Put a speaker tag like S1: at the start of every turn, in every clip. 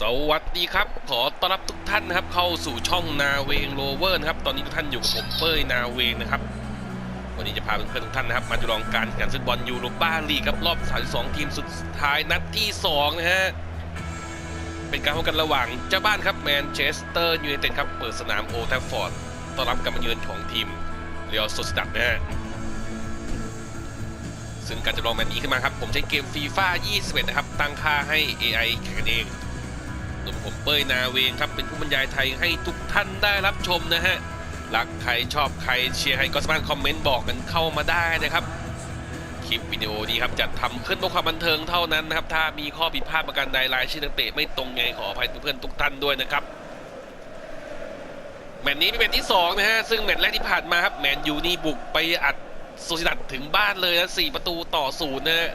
S1: สวัสดีครับ ขอต้อนรับทุกท่านนะครับ เข้าสู่ช่องนาเวงโรเวอร์นะครับ ตอนนี้ทุกท่านอยู่กับผมเป้ยนาเวงนะครับ วันนี้จะพาเพื่อนๆทุกท่านนะครับ มาจำลองการแข่งขันฟุตบอลยูโรปาลีกครับรอบ 32 ทีมสุดท้ายนัดที่ 2 นะฮะ เป็นการพบกันระหว่างเจ้าบ้านครับแมนเชสเตอร์ยูไนเต็ดครับ เปิดสนามโอลด์แทฟฟอร์ดต้อนรับการมาเยือนของทีมเรียลโซสดัดนะฮะซึ่งการจำลองแมตช์นี้ขึ้นมาครับ ผมใช้เกมฟีฟ่า21 นะครับ ตั้งค่าให้ AI แข่งกันเอง โดยผมเป้ยนาเวงครับเป็นผู้บรรยายไทยให้ทุกท่านได้รับชมนะฮะรักใครชอบใครเชียร์ใครก็สามารถคอมเมนต์บอกกันเข้ามาได้นะครับคลิปวิดีโอนี้ครับจะทำขึ้นเพื่อความบันเทิงเท่านั้นนะครับ ถ้ามีข้อผิดพลาดประการใดรายชื่อนักเตะไม่ตรงไงขออภัยเพื่อนๆทุกท่านด้วยนะครับแมตช์นี้เป็นแมตช์ที่สองนะฮะซึ่งแมตช์แรกที่ผ่านมาครับแมนยูนี่บุกไปอัดโซซิดัดถึงบ้านเลยนะสี่ประตูต่อศูนย์นะฮะ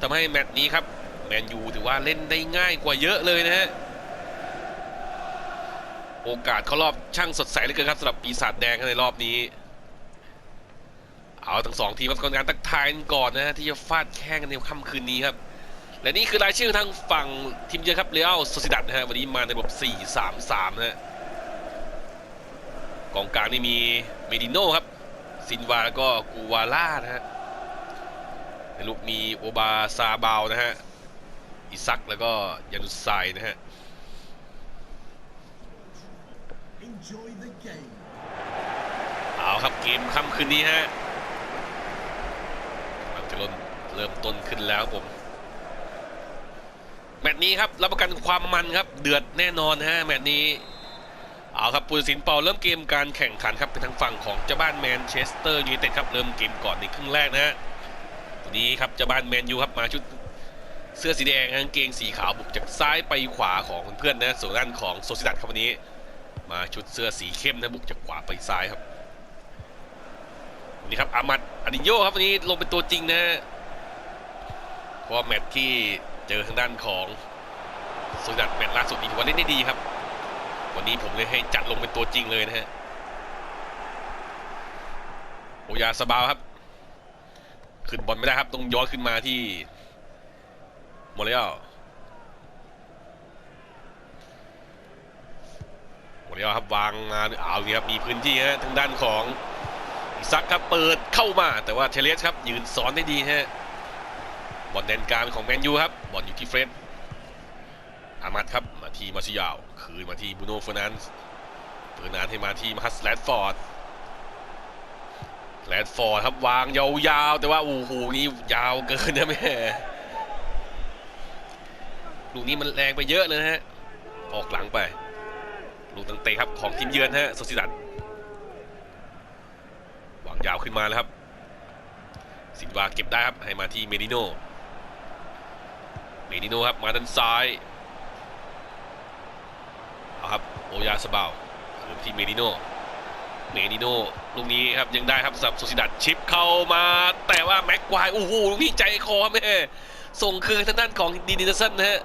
S1: ทำให้แมตช์นี้ครับแมนยูถือว่าเล่นได้ง่ายกว่าเยอะเลยนะฮะ โอกาสเข้ารอบช่างสดใสเหลือเกินครับสำหรับปีศาจแดงในรอบนี้ เอาทั้งสองทีมมาทำการตักทายกันก่อนนะที่จะฟาดแข่งกันในค่ำคืนนี้ครับ และนี่คือรายชื่อทางฝั่งทีมเยือนครับเรอัลโซซิดัดนะฮะวันนี้มาในระบบ 4-3-3 นะฮะกองกลางนี่มีเมดิโน่ครับซินวาแล้วก็กูวาล่านะฮะในลูกมีโอบาซาบาวนะฮะอิซักแล้วก็ยานุสไซนะฮะ เอาครับเกมค่ำคืนนี้ฮะกำลังจะเริ่มเริ่มต้นขึ้นแล้วครับผมแมตช์นี้ครับรับประกันความมันครับเดือดแน่นอนฮะแมตช์นี้เอาครับผู้ตัดสินเป่าเริ่มเกมการแข่งขันครับเป็นทางฝั่งของเจ้าบ้านแมนเชสเตอร์ยูไนเต็ดครับเริ่มเกมก่อนในครึ่งแรกนะฮะนี้ครับเจ้าบ้านแมนยูครับมาชุดเสื้อสีแดงกางเกงสีขาวบุกจากซ้ายไปขวาของเพื่อนนะส่วนด้านของโซซิดัดครับวันนี้ มาชุดเสื้อสีเข้มนะบุกจากขวาไปซ้ายครับ นนี้ครับอามัดอาดิโยครับวันนี้ลงเป็นตัวจริงนะเพราะแมตช์ที่เจอทางด้านของสุดัดแมตช์ล่าสุดนี่ถือว่าเล่นได้ดีครับ วันนี้ผมเลยให้จัดลงเป็นตัวจริงเลยนะฮะโอยาสบาวครับ ขึ้นบอลไม่ได้ครับต้องย้อนขึ้นมาที่โมเรลโมเรลครับวางมาเอานี่ครับมีพื้นที่ฮะทางด้านของ ซักครับเปิดเข้ามาแต่ว่าเทเลสครับยืนซ้อนได้ดีฮะบอลแดนกลางของแมนยูครับบอลอยู่ที่เฟรดอามัดครับมาที่มาชิยาว คืนมาที่บูโน่เฟอร์นันส์เฟอร์นันด์ให้มาที่มาฮัสแลดฟอร์ดแลดฟอร์ดครับวางยาวๆแต่ว่าโอ้โหนี่ยาวเกินนะแม่ลูกนี้มันแรงไปเยอะเลยนะฮะออกหลังไป ลูกตั้งเตะครับของทีมเยือนฮะโซซิดัดวา ยาวขึ้นมาแล้วครับ สินวาเก็บได้ครับ ให้มาที่เมดิโน เมดิโนครับมาด้านซ้าย เอาครับโอยาสเบาวคืนที่เมดิโน เมดิโนลูกนี้ครับยังได้ครับสำหรับโซซิดัดชิปเข้ามา แต่ว่าแม็กควายโอ้โหลูกนี้ใจคอแม่ส่งคืนทางด้านของดีนิสันนะฮะ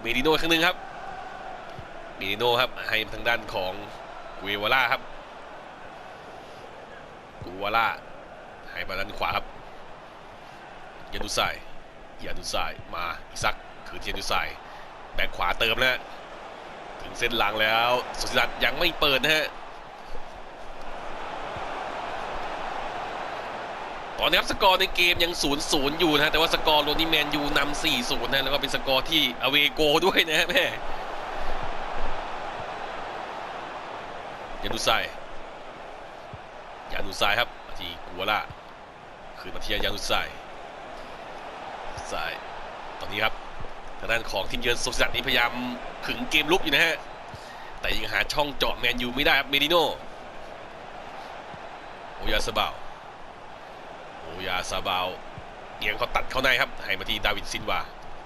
S1: เมดิโนอีกครั้งหนึ่งครับ เมดิโนครับให้ทางด้านของเววาล่าครับ กูวาล่าให้มาด้านขวาครับยานุไซยานุไซมาอิซักคืนที่ยานุไซแบ็คขวาเติมนะฮะถึงเส้นหลังแล้วสุสิดัตยังไม่เปิดนะฮะตอนนี้ครับสกอร์ในเกมยัง 0 0 อยู่นะฮะแต่ว่าสกอร์โรนี่แมนยูนำ4 0นะแล้วก็เป็นสกอร์ที่อเวโกด้วยนะฮะแม่ยานุไซ นุซายครับมาที่กัวล่าคืนมาที่ยานุซายซายตอนนี้ครับทางด้านของทีมเยือนโซซิดัดนี่พยายามขึงเกมลุกอยู่นะฮะแต่ยังหาช่องเจาะแมนยูไม่ได้ครับเมดิโนโอยาซาบาวโอยาซาบาวเอียงเขาตัดเข้าในครับให้มาที่ดาวิดซินวา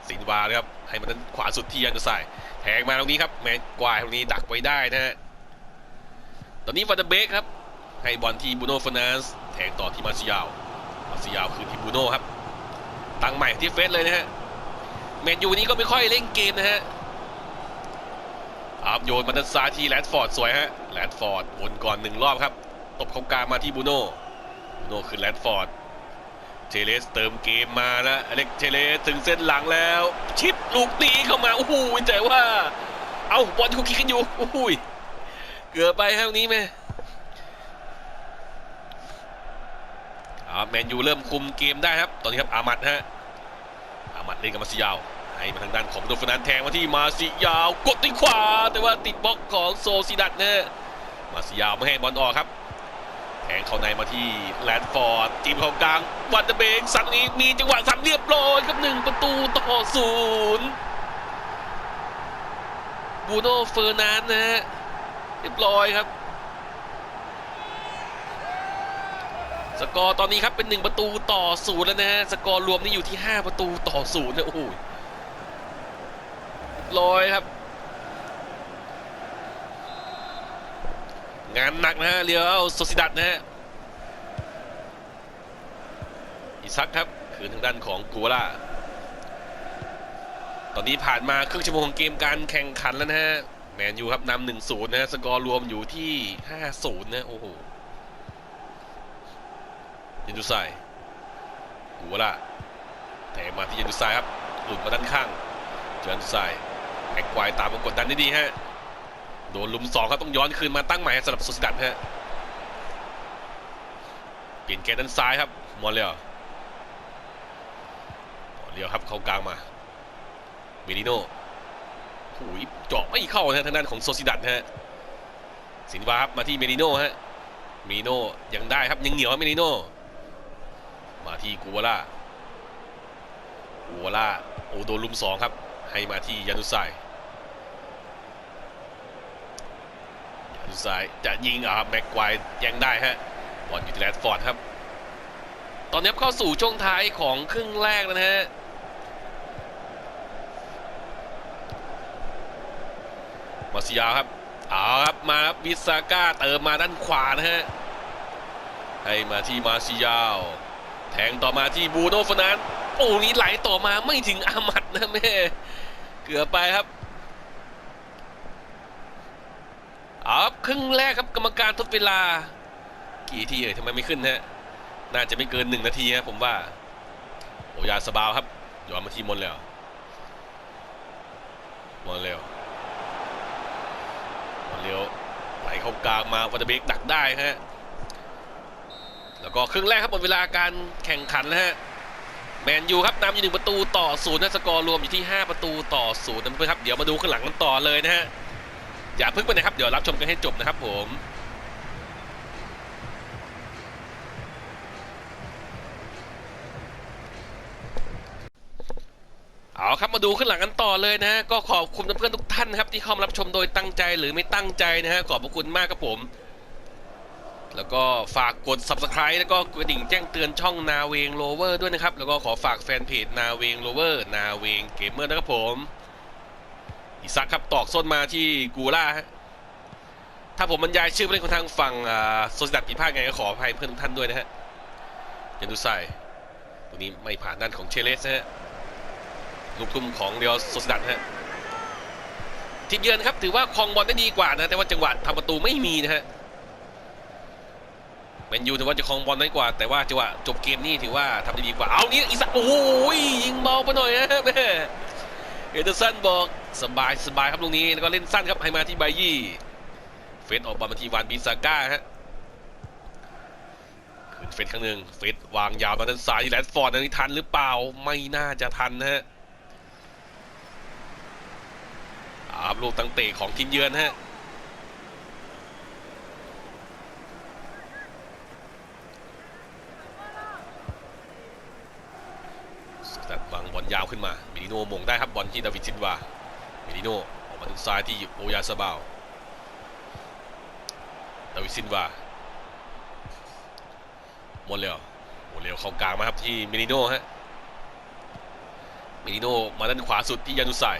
S1: ซินวานะครับให้มาด้านขวาสุดที่ยานุซายแทงมาตรงนี้ครับแมนกวายตรงนี้ดักไว้ได้นะฮะตอนนี้ฟันเดอร์เบกครับ ให้บอลที่บูโน่ฟอนันส์แทงต่อที่มาซิยาวมาซิยาวคือที่บูโน่ครับ ตั้งใหม่ที่เฟสเลยนะฮะแมนยูนี้ก็ไม่ค่อยเล่นเกมนะฮะอัพโยนมาด้านซ้ายที่แรดฟอร์ดสวยฮะแรดฟอร์ดวนก่อนหนึ่งรอบครับ ตบเข้ากลางมาที่บูโน่บูโน่คือแรดฟอร์ดเชเลสเติมเกมมาแล้วอเล็กเชเลสถึงเส้นหลังแล้ว ชิปลูกนี้เข้ามาโอ้โหแต่ว่า เอาบอลคุกคิกกันอยู่โอ้โหเกือบไปครับตรงนี้ไหม อ่าแมนยูเริ่มคุมเกมได้ครับ ตอนนี้ครับอามัดฮะอามัดเล่นกับมาซิยาว ให้มาทางด้านของโดฟนันแทงมาที่มาซิยาว กดด้วยขวา แต่ว่าติดบล็อกของโซซิดัตนะมาซิยาวไม่ให้บอลออกครับ แทงเข้าในมาที่แลนฟอร์ดจิ้มเข้ากลางวันเดเบงสัตว์นี้มีจังหวะสับเรียบร้อยครับหนึ่งประตูต่อศูนย์บูโน่เฟอร์นานนะฮะเรียบร้อยครับ สกอร์ตอนนี้ครับเป็นหนึ่งประตูต่อศูนย์แล้วนะฮะสกอร์รวมนี่อยู่ที่5ประตูต่อศูนย์นะโอ้โหร้อยครับ งานหนักนะฮะเรียวโซซิดัตนะฮะอิซักครับคืนทางด้านของกัวล่าตอนนี้ผ่านมาครึ่งชั่วโมงของเกมการแข่งขันแล้วนะฮะแมนยูครับนำหนึ่งศูนย์นะสกอร์รวมอยู่ที่ห้าศูนย์นะโอ้โห ยันดูไซกัวล่าแถมมาที่ยันดูไซครับหลุดมาด้านข้างยันดูไซแอกควายตามมากดดันได้ดีฮะโดนลุมสองครับต้องย้อนคืนมาตั้งใหม่สำหรับสุสดัตฮะเปลี่ยนแกนด้านซ้ายครับมอลเลียวมอลเลียวครับเข้ากลางมาเมดิโน่หูยเจาะไม่เข้านะทางด้านของโซซิดัตฮะสินวาครับมาที่เมดิโน่ฮะเมดิโน่ยังได้ครับยังเหนียวเมดิโน่ มาที่กูวาล่ากูวาล่าโอ้โดนลุมสองครับ ให้มาที่ยานุไซดูซ้ายจะยิงอะครับแม็กควายยังได้ฮะบอลอยู่ที่แรดฟอร์ดครับ ตอนนี้เข้าสู่ช่วงท้ายของครึ่งแรกแล้วนะฮะมาซิยาครับเอาครับมาครับวิสาก้าเติมมาด้านขวานะฮะให้มาที่มาซิยาว แทงต่อมาที่บูโนฟนันโอ้นี้ไหลต่อมาไม่ถึงอามัดนะแม่เกือบไปครับอาครับครึ่งแรกครับกรรมการทดเวลา กี่ทีเอ่ยทำไมไม่ขึ้นฮะน่าจะไม่เกินหนึ่งนาทีครับผมว่าโอยาสบาวครับย้อนมาที่มนแล้วมนเร็วมนเร็วไหลเข้ากลางมาวัตเบกดักได้ฮะ แล้วก็ครึ่งแรกครับหมดเวลาการแข่งขันแล้วฮะแมนยูครับนำอยู่หนึ่งประตูต่อศูนย์นะสกอร์รวมอยู่ที่ 5 ประตูต่อศูนย์นะเพื่อนครับเดี๋ยวมาดูข้างหลังกันต่อเลยนะฮะอย่าเพิ่งไปนะครับเดี๋ยวรับชมกันให้จบนะครับผมเอาครับมาดูขึ้นหลังกันต่อเลยนะฮะก็ขอบคุณเพื่อนๆทุกท่านนะครับที่เข้ามารับชมโดยตั้งใจหรือไม่ตั้งใจนะฮะขอบพระคุณมากครับผม แล้วก็ฝากกด subscribe แล้วก็กระดิ่งแจ้งเตือนช่องนาเวงโลเวอร์ด้วยนะครับ แล้วก็ขอฝากแฟนเพจนาเวงโลเวอร์นาเวงเกมเมอร์นะครับผม อีซักครับตอกส้นมาที่กูล่าถ้าผมบรรยายชื่อผู้เล่นของทางฝั่งอ่าโซซิดัตผิดพลาดไงก็ขออภัยเพื่อนทุกท่านด้วยนะฮะยันดูไซตรงนี้ไม่ผ่านด้านของเชเลสนะฮะลูกทุ่มของเรียวโซซิดัตฮะทีมเยือนครับถือว่าครองบอลได้ดีกว่านะแต่ว่าจังหวะทำประตูไม่มีนะฮะ แมนยูถือว่าจะครองบอลได้กว่า แต่ว่าจังหวะจบเกมนี่ถือว่าทำได้ดีกว่า เอานี้อีซักโอ้โหยิงเบาไปหน่อยนะแม่เอเดอร์สันบอกสบายสบายครับลูกนี้แล้วก็เล่นสั้นครับให้มาที่ไบยี่ เฟสออกบอลมาที่วานบินซาก้าฮะขึ้นเฟสครั้งหนึ่งเฟสวางยาวมาด้านซ้ายที่แรดฟอร์ดนั้นทันหรือเปล่าไม่น่าจะทันนะฮะอาบลูกตั้งเตะของทีมเยือนฮะแต่วางบอล ยาวขึ้นมามิลิโนมงได้ครับบอลที่ดาวิดซินวามิลิโนออกมาทางซ้ายที่โอยาซาบาวดาวิดซินวาโมเลวโมเลวเข้ากลางมาครับที่มิลิโนฮะมิลิโนมาด้านขวาสุดที่ยานุไซย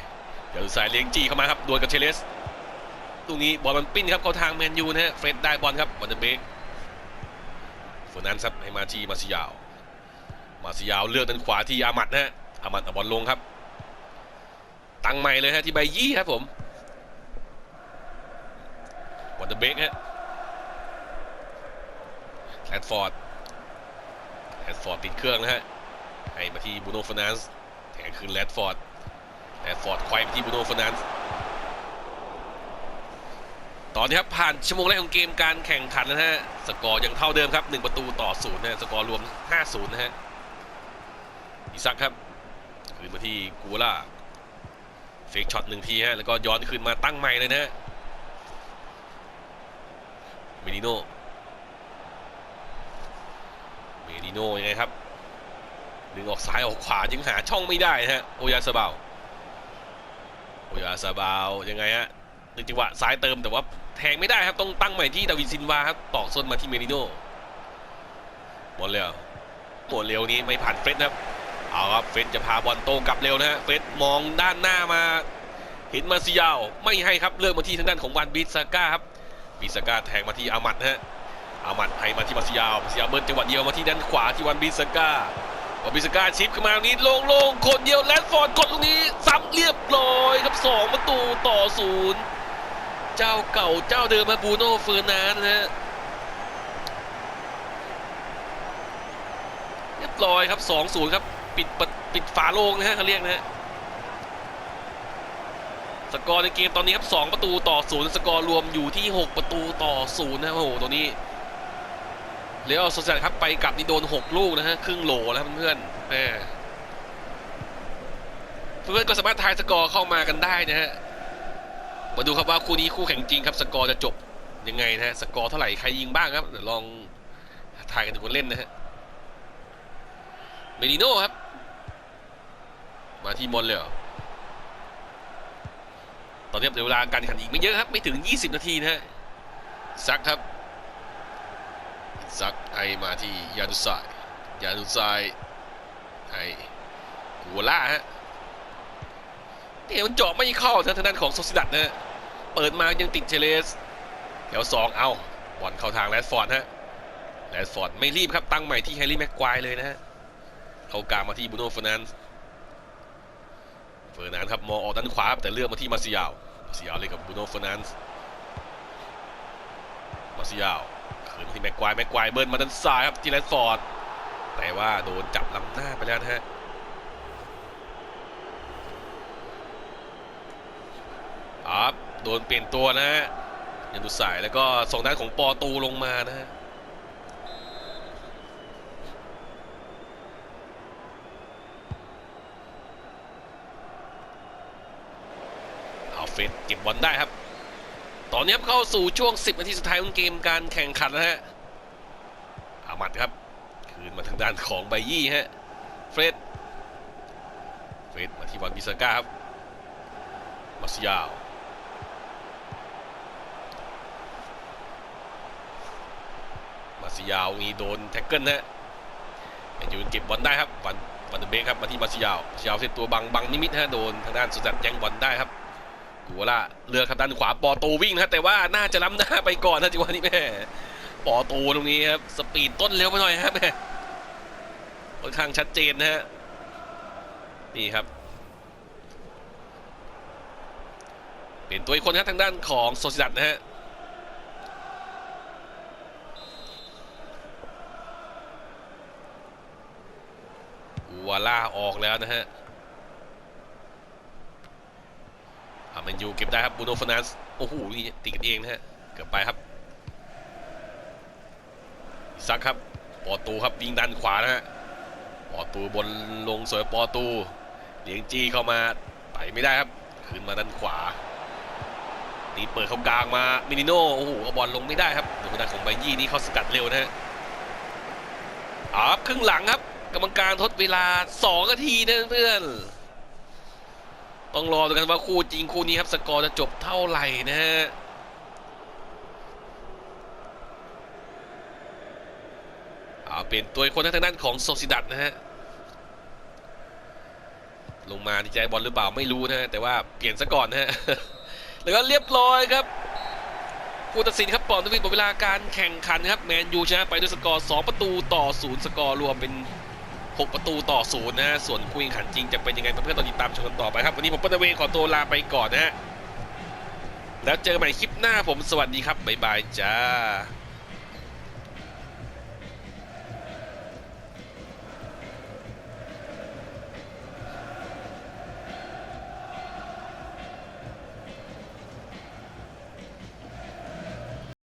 S1: ยานุไซเลี้ยงจี้เข้ามาครับดวลกับเชเลสตรงนี้บอลมันปิ้นครับเข้าทางแมนยูนะฮะเฟรดได้บอลครับวันเดเบกเฟอร์นันซ์ครับให้มาที่มาซิยาว มาซิยาวเลือกด้านขวาที่อามัดนะฮะ อามัดเอาบอลลงครับ ตั้งใหม่เลยฮะที่ใบยี่ครับผมวันเดอร์เบกฮะแรดฟอร์ดแรดฟอร์ดติดเครื่องนะฮะให้มาที่บูโน่ฟ r น a นซ์แทงคืนแรดฟอร์ดแรดฟอร์ดควายไปที่บูโน่ฟ r น a นซ์ตอนนี้ครับผ่านชั่วโมงแรกของเกมการแข่งขันนะฮะ สกอร์ยังเท่าเดิมครับ 1 ประตูต่อศูนย์นะฮะสกอร์รวม 5-0 นะฮะ อีซักครับ คืนมาที่กูล่าเฟกช็อตหนึ่งทีฮะแล้วก็ย้อนคืนมาตั้งใหม่เลยนะฮะเมดิโนเมดิโนยังไงครับดึงออกซ้ายออกขวายังหาช่องไม่ได้นะฮะโอยาซาบาวโอยาซาบาวยังไงฮะหนึ่งจังหวะซ้ายเติมแต่ว่าแทงไม่ได้ครับต้องตั้งใหม่ที่ดาวิดซินวาครับตอกส้นมาที่เมดิโนหมดแล้วหมดเร็วนี้ไม่ผ่านเฟรดครับ เอาครับเฟรดจะพาบอลโต้กลับเร็วนะฮะเฟรดมองด้านหน้ามาเห็นมาซิยาวไม่ให้ครับเลือกมาที่ทางด้านของวันบิสก้าครับบิสก้าแทงมาที่อามัดฮะอามัดให้มาที่มาซิยาวมาซิยาวเบิร์นจังหวะเดียวมาที่ด้านขวาที่วันบิสก้าบอบิสก้าชิปขึ้นมาตรงนี้โล่งๆคนเดียวแลนด์ฟอร์ดกดตรงนี้ซ้ำเรียบร้อยครับ2ประตูต่อศูนย์เจ้าเก่าเจ้าเดิมมาบูโน่เฟอร์นานฮะเรียบร้อยครับ2-0ครับ ปิดปะปิดฝาโลงนะฮะเขาเรียกนะฮะสกอร์ในเกมตอนนี้ครับ 2 ประตูต่อศูนย์สกอร์รวมอยู่ที่ 6 ประตูต่อศูนย์นะโอ้โหตัวนี้เรอัลโซเซดครับไปกลับนี่โดน 6 ลูกนะฮะครึ่งโหลแล้วเพื่อนๆแม่เพื่อนก็สามารถทายสกอร์เข้ามากันได้นะฮะมาดูครับว่าคู่นี้คู่แข่งจริงครับ สกอร์จะจบยังไงนะฮะสกอร์เท่าไหร่ใครยิงบ้างครับเดี๋ยวลองทายกันดูคนเล่นนะฮะเมดิโน่ครับ มาที่มอนเลยเหรอตอนนี้เหลือเวลาการแข่งขันอีกไม่เยอะครับ ไม่ถึง 20 นาทีนะฮะซักครับซักให้มาที่ยานุสายยานุสายให้กัวล่าฮะเนี่ยมันเจาะไม่เข้าทางด้านของโซซิดัตนะฮะเปิดมายังติดเชเลสแถวสองเอาบอลเข้าทางแรดฟอร์ดฮะแรดฟอร์ดไม่รีบครับตั้งใหม่ที่แฮร์รี่แม็กควายเลยนะฮะเข้ากลางมาที่บูโน่ฟอนันด์ เฟอร์นันด์ครับมองออกด้านขวาแต่เลือกมาที่มาซิยาวมาซิยาวเลยกับบูโน่เฟอร์นันด์มาซิยาวคืนที่แม็กควายแม็กควายเบิร์นมาด้านซ้ายครับที่แรดฟอร์ดแต่ว่าโดนจับล้ำหน้าไปแล้วนะฮะครับโดนเปลี่ยนตัวนะฮะยันดุสายแล้วก็ส่งด้านของปอตูลงมานะฮะ เอาเก็บบอลได้ครับ ตอนนี้เข้าสู่ช่วง 10 นาทีสุดท้ายของเกมการแข่งขันแล้วฮะอามัดครับ คืนมาทางด้านของไบยี่ฮะ เฟรด เฟรดมาที่วันบิสก้าครับ มาซิยาวมาซิยาวนี่โดนแท็กเกิลนะฮะแมนยูเก็บบอลได้ครับวันวันเดอร์เบกครับมาที่มาซิยาวมาซิยาวเซตตัวบังบังนิมิตฮะโดนทางด้านสุดจัดแย่งบอลได้ครับ กูว่าล่ะเลือกครับด้านขวาปอตูวิ่งนะครับแต่ว่าน่าจะล้ำหน้าไปก่อนนะจังหวะนี้แม่ปอตูตรงนี้ครับสปีดต้นเร็วไปหน่อยครับแม่ค่อนข้างชัดเจนนะฮะนี่ครับเปลี่ยนตัวอีกคนครับทางด้านของโซซิดัตนะฮะกูวาล่าออกแล้วนะฮะ อามันยูเก็บได้ครับบูโนฟนัสโอ้โหนี่ติดกันเองนะฮะเกือบไปครับซักครับปอตูครับยิงด้านขวานะฮะปอตูบนลงสวยปอตูเลี้ยงจีเข้ามาไปไม่ได้ครับคืนมาด้านขวานี่เปิดเข้ากลางมามินิโน่โอ้โหเอาบอลลงไม่ได้ครับดูด้านของไบยี่นี่เขาสกัดเร็วนะฮะอ๋อครับครึ่งหลังครับกรรมการทดเวลา 2 นาทีนะเพื่อน ต้องรอดูกันว่าคู่จริงคู่นี้ครับสกอร์จะจบเท่าไหร่นะฮะเอาเปลี่ยนตัวคนทางด้านของโซซิดัตนะฮะลงมาดีใจบอลหรือเปล่าไม่รู้นะฮะแต่ว่าเปลี่ยนซะก่อนนะฮะแล้วก็เรียบร้อยครับผู้ตัดสินครับปอนทวินหมดเวลาการแข่งขันครับแมนยูชนะไปด้วยสกอร์ 2 ประตูต่อ 0 สกอร์รวมเป็น 6 ประตูต่อศูนย์นะส่วนคู่แข่งขันจริงจะเป็นยังไงเพื่อนๆต้องติดตามชมกันต่อไปครับ วันนี้ผมปนเวขอตัวลาไปก่อนนะฮะแล้วเจอกันใหม่คลิปหน้าผมสวัสดีครับบ๊ายบายจ้า